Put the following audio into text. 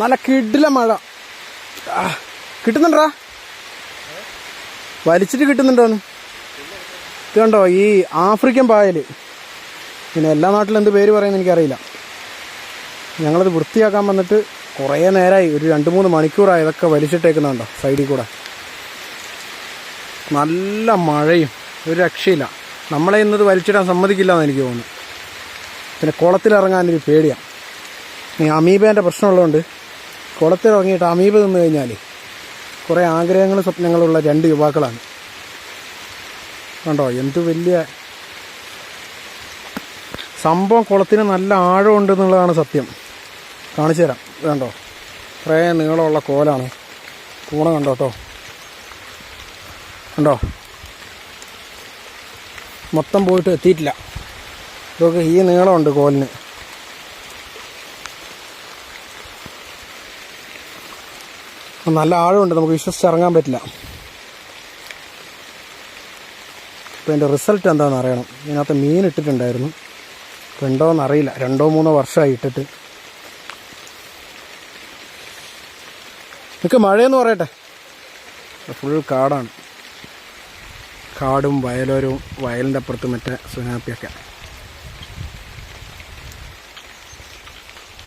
നല്ല കിടില മഴ. കിട്ടുന്നുണ്ടാ? വലിച്ചിട്ട് കിട്ടുന്നുണ്ടോന്ന് കണ്ടോ ഈ ആഫ്രിക്കൻ പായൽ പിന്നെ എല്ലാ നാട്ടിലും എന്ത് പേര് പറയുന്നത് എനിക്കറിയില്ല. ഞങ്ങളത് വൃത്തിയാക്കാൻ വന്നിട്ട് കുറേ നേരമായി ഒരു രണ്ട് മൂന്ന് മണിക്കൂറായി ഇതൊക്കെ വലിച്ചിട്ടേക്കുന്നുണ്ടോ സൈഡിൽ കൂടെ. നല്ല മഴയും ഒരു രക്ഷയില്ല. നമ്മളെ ഇന്നത് വലിച്ചിടാൻ സമ്മതിക്കില്ല എന്ന് എനിക്ക് തോന്നുന്നു. പിന്നെ കുളത്തിലിറങ്ങാനൊരു പേടിയാണ് ഈ അമീബേന്റെ പ്രശ്നമുള്ളതുകൊണ്ട് കുളത്തിലിറങ്ങിയിട്ട് അമീബ് നിന്ന് കഴിഞ്ഞാൽ കുറേ ആഗ്രഹങ്ങളും സ്വപ്നങ്ങളുള്ള രണ്ട് യുവാക്കളാണ്. കണ്ടോ? എന്ത് വലിയ സംഭവം കുളത്തിന് നല്ല ആഴമുണ്ട് എന്നുള്ളതാണ് സത്യം. കാണിച്ചു തരാം. കണ്ടോ? കുറേ നീളമുള്ള കോലാണ്. കൂണ കണ്ടോ കേട്ടോ കണ്ടോ? മൊത്തം പോയിട്ട് എത്തിയിട്ടില്ല. ഇതൊക്കെ ഈ നീളമുണ്ട് കോലിന്. നല്ല ആഴമുണ്ട് നമുക്ക് വിശ്വസിച്ചിറങ്ങാൻ പറ്റില്ല. അപ്പോൾ എന്റെ റിസൾട്ട് എന്താണെന്ന് അറിയണം. ഇതിനകത്ത് മീൻ ഇട്ടിട്ടുണ്ടായിരുന്നു. ഇപ്പം ഉണ്ടോയെന്ന് അറിയില്ല. രണ്ടോ മൂന്നോ വർഷമായി ഇട്ടിട്ട്. നിനക്ക് മഴയെന്ന് പറയട്ടെ. ഫുൾ കാടാണ്. കാടും വയലോരവും വയലിന്റെ അപ്പുറത്ത് മറ്റേ സുനാപ്പിയൊക്കെ